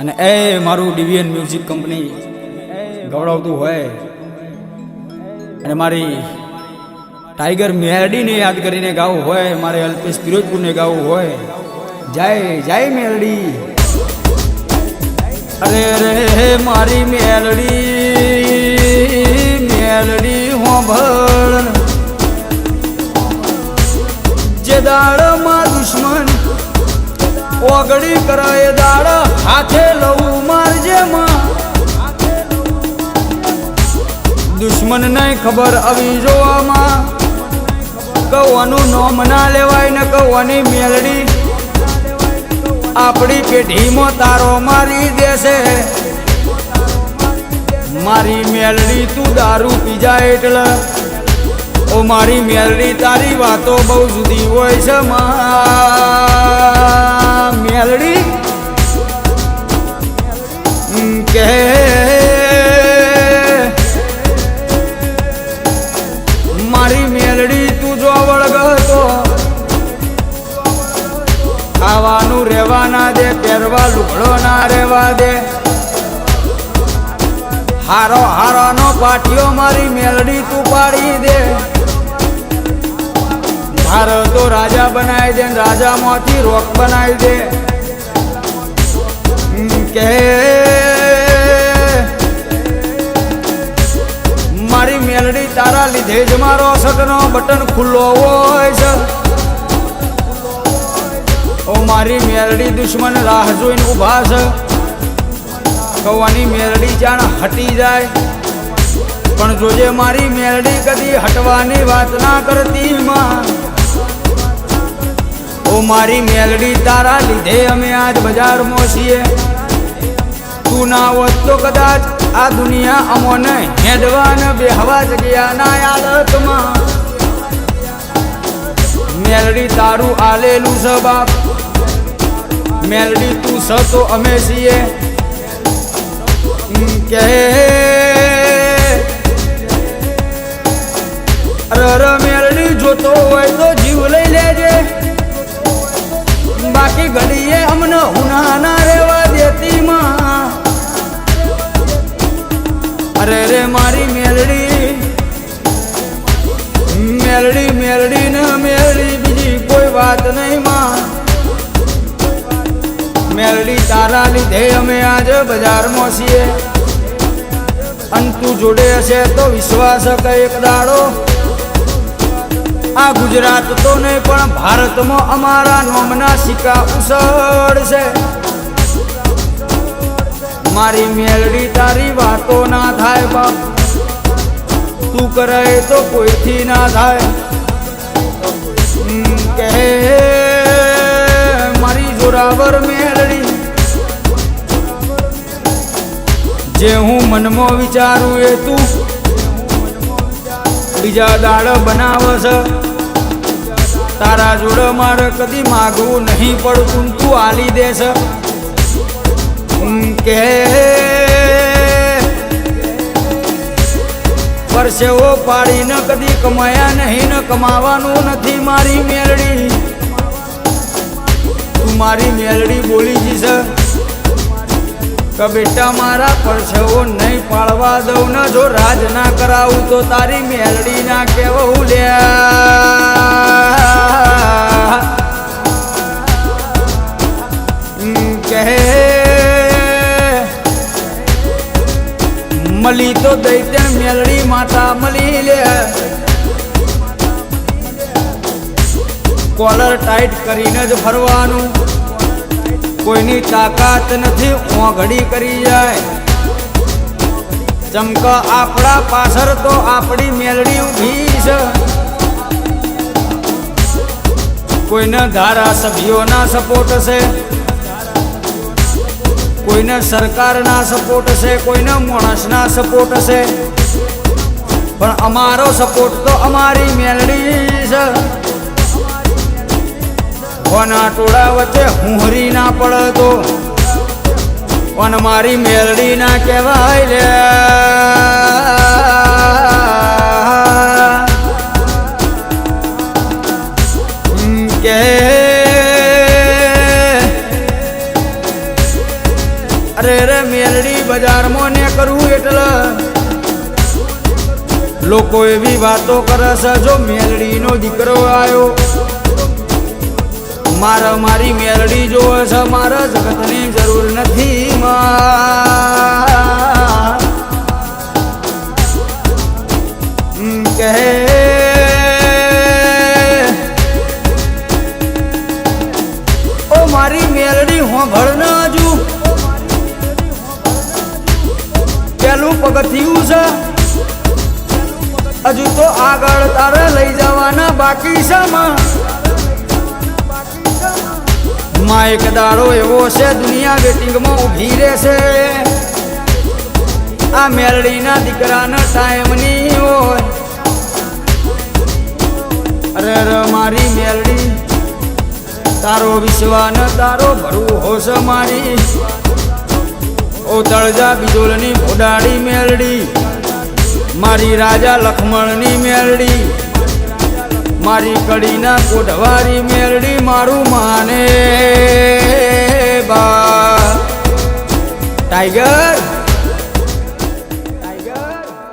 અને એ મારું ડિવિયન music company ગવડાવતું હોય. અને મારી ટાઈગર મેરડીને યાદ કરીને ગાવું હોય, મારે અલ્પેશ પિરોજપુરને ગાવું હોય. જય જય મેરડી અરે રે મારી મેલડી મેલડી હોંભળ. જે દાડમાં દુશ્મન ઓગળી કરાય દાડ હાથે લવું મારજે માં દુશ્મન નહીં ખબર આવી જોવામાં. કૌવાનું નોમ ના લેવાય ને કૌવાની મેલડી. આપણી પેઢીમાં તારો મારી દેશે. મારી મેલડી તું દારૂ પી જાય એટલે. ઓ મારી મેલડી, તારી વાતો બહુ જુદી હોય છે માં. ના દે, પહેરવા લુગડો ના રહેવા દે. હારો, હારાનો પાટિયો મારી મેલડી તું પાડી દે. હારો તો રાજા બનાવી દે રાજા રાજામાંથી રોક બનાવી દે. કે મારી મેલડી તારા લીધે જ મારો સગનો બટન ખુલ્લો હોય છે. ઓ મારી મેલડી દુશ્મન, રાહ જોઈને ઊભા છે. કવાની મેલડી જાણ હટી જાય. પણ જોજે મારી મેલડી કદી હટવાની વાત ના કરતી માં. ઓ મારી મેલડી, તારા લીધે અમે આજ બજારમાં છીએ તું ના હોત તો કદાચ આ દુનિયા અમોને હેડવા ને બેહવા જગ્યા ના આદતમાં મેલડી તારું આલેલું છે બાપ. મેલડી તું સ તો અમે છીએ. કે અરર, મેલડી જોતો હોય તો જીવ લઈ લેજે. બાકી ઘડીએ અમને હુના ના રેવા દેતી માં. અરે રે મારી મેલડી મેલડી મેલડી ને મેલડી બીજી કોઈ વાત નહીં મેલડી તારા લીધે અમે આજે બજારમાં છીએ અન તું જોડે હશે તો વિશ્વાસ એક દાડો. આ ગુજરાત તો નહીં, પણ ભારતમાં અમારા નોમના સિક્કા ઉસળશે. મારી મેલડી તારી વાતો ના થાય, બાપ. તું કરે તો કોઈથી ના થાય. કે મારી જોરાવર મેલડી જે હું મનમાં વિચારું એ તું બીજા દાડ બનાવસ તારા જોડે મારે કદી માગવું નહીં પડતું, તું આલી દેશ. કે પરસેવો પાડીને કદી કમાયા નહીં, ને કમાવાનું નથી મારી મેલડી. તું મારી મેલડી બોલી જઈશ. કે બેટા મારા પરસેવો નહીં પાડવા દઉં. ને જો રાજ ના કરાવું તો તારી મેલડી ના લ્યા હમ, કહે મળી તો દૈત્ય મેલડી માતા મળી લે. કોલર ટાઈટ કરીને જ ફરવાનું. કોઈની તાકાત નથી ઓઘડી કરી જાય. ચમક આપણા પાછળ તો આપણી મેલડી ઊભી છે. કોઈને ધારાસભ્યોના સપોર્ટ છે, કોઈને સરકારના સપોર્ટ છે, કોઈને માણસના સપોર્ટ છે. પણ અમારો સપોર્ટ તો અમારી મેલડી છે. કોના ટોળા વચ્ચે હુંહરી ના પડતો. પણ મારી મેલડી ના કહેવાય લે કે અરે રે મેલડી બજારમાં ને કરવું એટલે લોકો એવી વાતો કરે છે, જો મેલડીનો દીકરો આવ્યો મારે, મારી મેરડી જોવે છે, મારે જગતની જરૂર નથી કહે ઓ મારી મેલડી, હોંભળ ન હજુ. પેલું પગથિયું છે. હજુ તો આગળ તારે લઈ જવાના બાકી છે, માં. માં એક દાડો એવો છે, દુનિયા વેટિંગમાં ઊભી રહેશે. આ મેલડીના દીકરાના ટાઈમની હોય. અરે ર મારી મેલડી, તારો વિશ્વાન, તારો ભરવું હોશ મારી. ઓ તળજા બિજોલની ફોડાડી મેલડી, મારી રાજા લખમણની મેલડી. મારી કડીના કોઢવારી મેરડી મારું માને બા. ટાઈગર